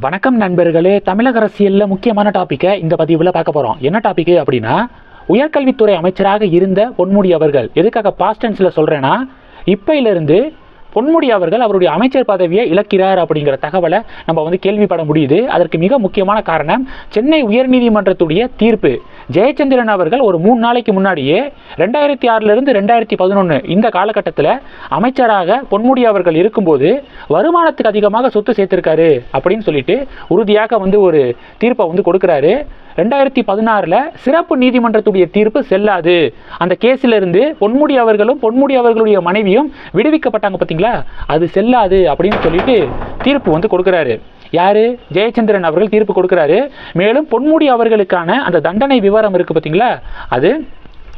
வணக்கம் நண்பர்களே. தமிழக அரசியலில் முக்கியமான டாப்பிக்கை இந்த பதிவில் பார்க்க போகிறோம் என்ன டாப்பிக்கு அப்படின்னா உயர்கல்வித்துறை அமைச்சராக இருந்த பொன்முடி அவர்கள். எதுக்காக பாஸ்டன்ஸில் சொல்கிறேன்னா இப்பையிலிருந்து பொன்முடி அவர்கள் அவருடைய அமைச்சர் பதவியை இழக்கிறார் அப்படிங்கிற தகவலை நம்ம வந்து கேள்விப்பட முடியுது. அதற்கு மிக முக்கியமான காரணம் சென்னை உயர்நீதிமன்றத்துடைய தீர்ப்பு. ஜெயச்சந்திரன் அவர்கள் ஒரு மூணு நாளைக்கு முன்னாடியே ரெண்டாயிரத்தி ஆறிலிருந்து ரெண்டாயிரத்தி பதினொன்று இந்த காலகட்டத்தில் அமைச்சராக பொன்முடி அவர்கள் இருக்கும்போது வருமானத்துக்கு அதிகமாக சொத்து சேர்த்திருக்காரு அப்படின்னு சொல்லிட்டு உறுதியாக வந்து ஒரு தீர்ப்பை வந்து கொடுக்குறாரு. ரெண்டாயிரத்தி பதினாறில் சிறப்பு நீதிமன்றத்துடைய தீர்ப்பு செல்லாது. அந்த கேஸில் இருந்து பொன்முடி அவர்களும் பொன்முடி அவர்களுடைய மனைவியும் விடுவிக்கப்பட்டாங்க பார்த்தீங்களா அது செல்லாது அப்படின்னு சொல்லிட்டு தீர்ப்பு வந்து கொடுக்குறாரு. யாரு? ஜெயச்சந்திரன் அவர்கள் தீர்ப்பு கொடுக்குறாரு. மேலும் பொன்முடி அவர்களுக்கான அந்த தண்டனை விவரம் இருக்கு பார்த்தீங்களா? அது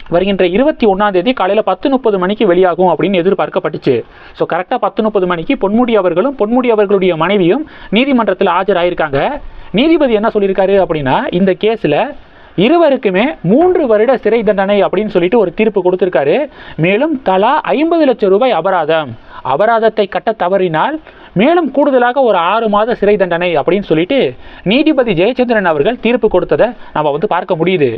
வருகின்ற இருபத்தி ஒன்றாம் தேதி காலையில் பத்து முப்பது மணிக்கு வெளியாகும் அப்படின்னு எதிர்பார்க்கப்பட்டுச்சு. ஸோ கரெக்டாக பத்து முப்பது மணிக்கு பொன்முடி அவர்களும் பொன்முடி அவர்களுடைய மனைவியும் நீதிமன்றத்தில் ஆஜராயிருக்காங்க. நீதிபதி என்ன சொல்லியிருக்காரு அப்படின்னா இந்த கேஸில் இருவருக்குமே மூன்று வருட சிறை தண்டனை அப்படின்னு சொல்லிட்டு ஒரு தீர்ப்பு கொடுத்திருக்காரு. மேலும் தலா ஐம்பது லட்சம் ரூபாய் அபராதம். அபராதத்தை கட்ட தவறினால் மேலும் கூடுதலாக ஒரு ஆறு மாத சிறை தண்டனை அப்படின்னு சொல்லிட்டு நீதிபதி ஜெயச்சந்திரன் அவர்கள் தீர்ப்பு கொடுத்ததை நம்ம வந்து பார்க்க முடியுது.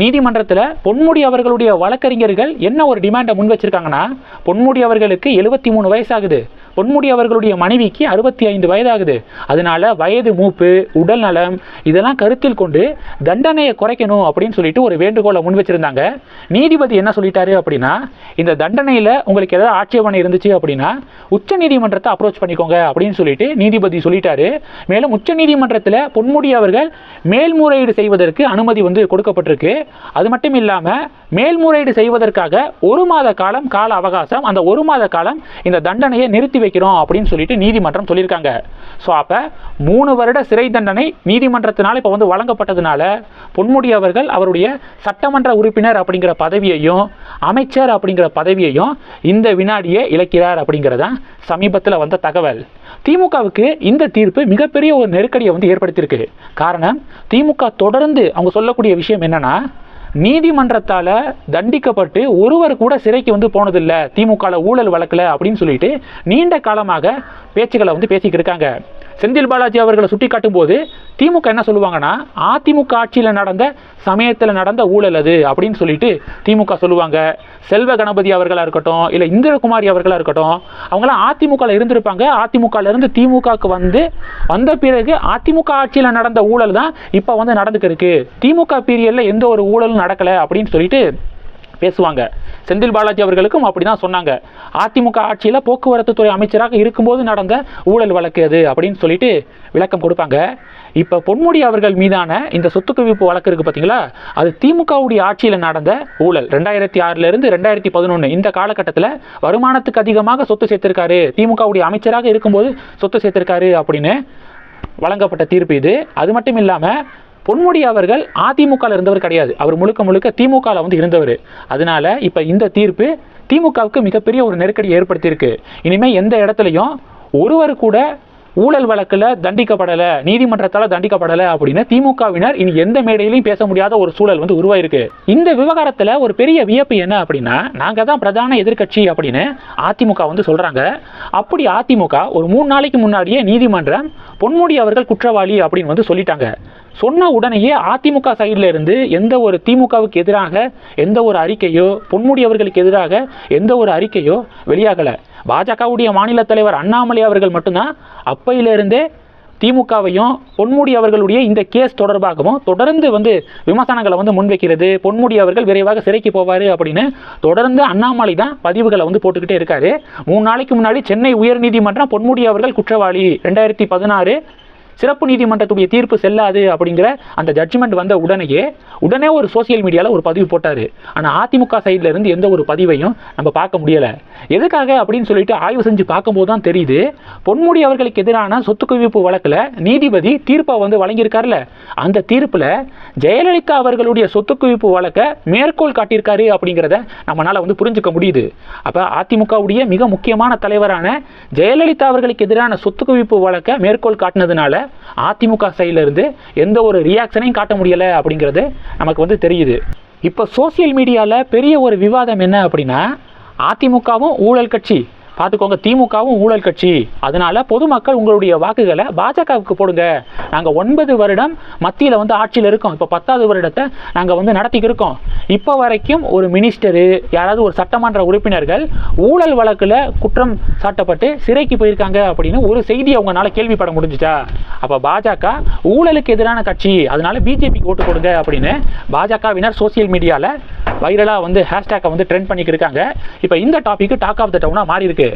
நீதிமன்றத்தில் பொன்முடி அவர்களுடைய வழக்கறிஞர்கள் என்ன ஒரு டிமாண்டை முன் வச்சிருக்காங்கன்னா பொன்முடி அவர்களுக்கு எழுபத்தி மூணு வயசாகுது. பொன்முடி அவர்களுடைய மனைவிக்கு அறுபத்தி ஐந்து வயதாகுது. அதனால வயது மூப்பு உடல் நலம் இதெல்லாம் கருத்தில் கொண்டு தண்டனையை குறைக்கணும் அப்படின்னு சொல்லிட்டு ஒரு வேண்டுகோளை முன் வச்சிருந்தாங்க. நீதிபதி என்ன சொல்லிட்டாரு அப்படின்னா இந்த தண்டனையில் உங்களுக்கு ஏதாவது ஆட்சேபனை இருந்துச்சு அப்படின்னா உச்ச நீதிமன்றத்தை அப்ரோச் பண்ணிக்கோங்க அப்படின்னு சொல்லிட்டு நீதிபதி சொல்லிட்டாரு. மேலும் உச்ச நீதிமன்றத்தில் பொன்முடி அவர்கள் மேல்முறையீடு செய்வதற்கு அனுமதி வந்து கொடுக்கப்பட்டிருக்கு. அது மட்டும் இல்லாமல் மேல்முறையீடு செய்வதற்காக ஒரு மாத காலம் கால அவகாசம் அந்த ஒரு மாத காலம் இந்த தண்டனையை நிறுத்தி வைக்கிறோம் அப்படின்னு சொல்லிட்டு நீதிமன்றம் சொல்லியிருக்காங்க. ஸோ அப்போ மூணு வருட சிறை தண்டனை நீதிமன்றத்தினால் இப்போ வந்து வழங்கப்பட்டதுனால பொன்முடி அவர்கள் அவருடைய சட்டமன்ற உறுப்பினர் அப்படிங்கிற பதவியையும் அமைச்சர் அப்படிங்கிற பதவியையும் இந்த வினாடியே இழக்கிறார் அப்படிங்கிறதான் சமீபத்தில் வந்த தகவல். திமுகவுக்கு இந்த தீர்ப்பு மிகப்பெரிய ஒரு நெருக்கடியை வந்து ஏற்படுத்தியிருக்கு. காரணம் திமுக தொடர்ந்து அவங்க சொல்லக்கூடிய விஷயம் என்னன்னா நீதிமன்றத்தால் தண்டிக்கப்பட்டு ஒருவர் கூட சிறைக்கு வந்து போனதில்லை திமுகவில் ஊழல் வழக்கில் அப்படின்னு சொல்லிட்டு நீண்ட காலமாக பேச்சுக்களை வந்து பேசிக்கிட்டு இருக்காங்க. செந்தில் பாலாஜி அவர்களை சுட்டி காட்டும்போது திமுக என்ன சொல்லுவாங்கன்னா அதிமுக ஆட்சியில் நடந்த சமயத்தில் நடந்த ஊழல் அது அப்படின்னு சொல்லிட்டு திமுக சொல்லுவாங்க. செல்வ கணபதி அவர்களாக இருக்கட்டும் இல்லை இந்திரகுமாரி அவர்களாக இருக்கட்டும் அவங்களாம் அதிமுகவில் இருந்திருப்பாங்க. அதிமுகலேருந்து திமுகவுக்கு வந்து வந்த பிறகு அதிமுக ஆட்சியில் நடந்த ஊழல் தான் இப்போ வந்து நடந்துக்கு இருக்கு திமுக பீரியடில் எந்த ஒரு ஊழலும் நடக்கலை அப்படின்னு சொல்லிட்டு பேசுவாங்க. செந்தில் பாலாஜி அவர்களுக்கும் அப்படி தான் சொன்னாங்க. அதிமுக ஆட்சியில் போக்குவரத்து துறை அமைச்சராக இருக்கும்போது நடந்த ஊழல் வழக்கு அது அப்படின்னு சொல்லிட்டு விளக்கம் கொடுப்பாங்க. இப்போ பொன்முடி அவர்கள் மீதான இந்த சொத்து குவிப்பு வழக்கு இருக்குது பார்த்தீங்களா அது திமுகவுடைய ஆட்சியில் நடந்த ஊழல். ரெண்டாயிரத்தி ஆறிலிருந்து ரெண்டாயிரத்தி பதினொன்று இந்த காலகட்டத்தில் வருமானத்துக்கு அதிகமாக சொத்து சேர்த்திருக்காரு. திமுகவுடைய அமைச்சராக இருக்கும்போது சொத்து சேர்த்திருக்காரு அப்படின்னு வழங்கப்பட்ட தீர்ப்பு இது. அது மட்டும் இல்லாமல் பொன்முடி அவர்கள் அதிமுகவில் இருந்தவர் கிடையாது. அவர் முழுக்க முழுக்க திமுகவில் வந்து இருந்தவர். அதனால இப்போ இந்த தீர்ப்பு திமுகவுக்கு மிகப்பெரிய ஒரு நெருக்கடி ஏற்படுத்தியிருக்கு. இனிமேல் எந்த இடத்துலையும் ஒருவர் கூட ஊழல் வழக்கில் தண்டிக்கப்படலை நீதிமன்றத்தால் தண்டிக்கப்படலை அப்படின்னு திமுகவினர் இனி எந்த மேடையிலையும் பேச முடியாத ஒரு சூழல் வந்து உருவாயிருக்கு. இந்த விவகாரத்தில் ஒரு பெரிய வியப்பு என்ன அப்படின்னா நாங்கள் தான் பிரதான எதிர்க்கட்சி அப்படின்னு அதிமுக வந்து சொல்கிறாங்க அப்படி அதிமுக ஒரு மூணு நாளைக்கு முன்னாடியே நீதிமன்றம் பொன்முடி அவர்கள் குற்றவாளி அப்படின்னு வந்து சொல்லிட்டாங்க. சொன்ன உடனேயே அதிமுக சைடில் இருந்து எந்த ஒரு திமுகவுக்கு எதிராக எந்த ஒரு அறிக்கையோ பொன்முடி அவர்களுக்கு எதிராக எந்த ஒரு அறிக்கையோ வெளியாகலை. பாஜகவுடைய மாநில தலைவர் அண்ணாமலை அவர்கள் மட்டும்தான் அப்பையிலிருந்தே திமுகவையும் பொன்முடி அவர்களுடைய இந்த கேஸ் தொடர்பாகவும் தொடர்ந்து வந்து விமர்சனங்களை வந்து முன்வைக்கிறது. பொன்முடி அவர்கள் விரைவாக சிறைக்கு போவார் அப்படின்னு தொடர்ந்து அண்ணாமலை தான் பதிவுகளை வந்து போட்டுக்கிட்டே இருக்காரு. மூணு நாளைக்கு முன்னாடி சென்னை உயர்நீதிமன்றம் பொன்முடி அவர்கள் குற்றவாளி. ரெண்டாயிரத்தி பதினாறு சிறப்பு நீதிமன்றத்துடைய தீர்ப்பு செல்லாது அப்படிங்கிற அந்த ஜட்ஜ்மெண்ட் வந்த உடனேயே உடனே ஒரு சோசியல் மீடியாவில் ஒரு பதிவு போட்டார். ஆனால் அதிமுக சைடில் இருந்து எந்த ஒரு பதிவையும் நம்ம பார்க்க முடியலை. எதுக்காக அப்படின்னு சொல்லிட்டு ஆய்வு செஞ்சு பார்க்கும்போது தான் தெரியுது பொன்முடி அவர்களுக்கு எதிரான சொத்து குவிப்பு வழக்கில் நீதிபதி தீர்ப்பை வந்து வழங்கியிருக்காருல அந்த தீர்ப்பில் ஜெயலலிதா அவர்களுடைய சொத்து குவிப்பு வழக்கை மேற்கோள் காட்டியிருக்காரு அப்படிங்கிறத நம்மளால் வந்து புரிஞ்சுக்க முடியுது. அப்போ அதிமுகவுடைய மிக முக்கியமான தலைவரான ஜெயலலிதா அவர்களுக்கு எதிரான சொத்து குவிப்பு வழக்கை மேற்கோள் காட்டினதுனால அதிமுக சைடில் எந்த ஒரு ரியாக்ஷனையும் காட்ட முடியலை அப்படிங்கிறது நமக்கு வந்து தெரியுது. இப்போ சோசியல் மீடியாவில் பெரிய ஒரு விவாதம் என்ன அப்படின்னா அதிமுகவும் ஊழல் கட்சி. பார்த்துக்கோங்க திமுகவும் ஊழல் கட்சி. அதனால பொதுமக்கள் உங்களுடைய வாக்குகளை பாஜகவுக்கு போடுங்க. நாங்கள் ஒன்பது வருடம் மத்தியில் வந்து ஆட்சியில் இருக்கோம். இப்போ பத்தாவது வருடத்தை நாங்கள் வந்து நடத்திக்கிட்டு இருக்கோம். இப்போ வரைக்கும் ஒரு மினிஸ்டரு யாராவது ஒரு சட்டமன்ற உறுப்பினர்கள் ஊழல் வழக்கில் குற்றம் சாட்டப்பட்டு சிறைக்கு போயிருக்காங்க அப்படின்னு ஒரு செய்தி அவங்களால கேள்விப்பட முடிஞ்சுச்சா? அப்போ பாஜக ஊழலுக்கு எதிரான கட்சி அதனால பிஜேபிக்கு ஓட்டு கொடுங்க அப்படின்னு பாஜகவினர் சோசியல் மீடியாவில் வைரலாக வந்து ஹேஷ்டேக்கை வந்து ட்ரெண்ட் பண்ணிக்கிருக்காங்க இருக்காங்க. இப்போ இந்த டாபிக் டாக் ஆஃப் த டவுனாக மாறி இருக்கு.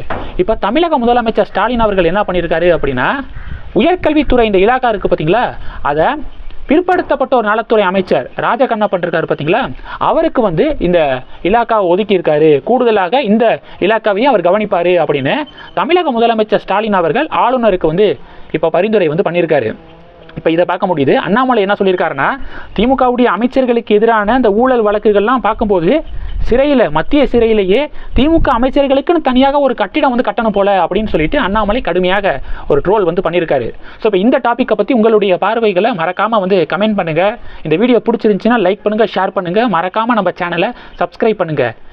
இப்போ தமிழக முதலமைச்சர் ஸ்டாலின் அவர்கள் என்ன பண்ணியிருக்காரு அப்படின்னா உயர்கல்வித்துறை இந்த இலாக்கா இருக்குது பார்த்தீங்களா அதை பிற்படுத்தப்பட்ட ஒரு நலத்துறை அமைச்சர் ராஜகண்ணப்பன் இருக்காரு பார்த்தீங்களா அவருக்கு வந்து இந்த இலாக்காவை ஒதுக்கி இருக்காரு கூடுதலாக இந்த இலாக்காவையும் அவர் கவனிப்பார் அப்படின்னு தமிழக முதலமைச்சர் ஸ்டாலின் அவர்கள் ஆளுநருக்கு வந்து இப்போ பரிந்துரை வந்து பண்ணியிருக்காரு. இப்போ இதை பார்க்க முடியுது. அண்ணாமலை என்ன சொல்லியிருக்காருன்னா திமுகவுடைய அமைச்சர்களுக்கு எதிரான அந்த ஊழல் வழக்குகள்லாம் பார்க்கும்போது சிறையில் மத்திய சிறையிலேயே திமுக அமைச்சர்களுக்குன்னு தனியாக ஒரு கட்டிடம் வந்து கட்டணும் போல அப்படின்னு சொல்லிட்டு அண்ணாமலை கடுமையாக ஒரு ட்ரோல் வந்து பண்ணியிருக்காரு. ஸோ இப்போ இந்த டாப்பிக்கை பற்றி உங்களுடைய பார்வைகளை மறக்காமல் வந்து கமெண்ட் பண்ணுங்கள் இந்த வீடியோ பிடிச்சிருந்துச்சுன்னா லைக் பண்ணுங்கள் ஷேர் பண்ணுங்கள் மறக்காமல் நம்ம சேனலை சப்ஸ்கிரைப் பண்ணுங்கள்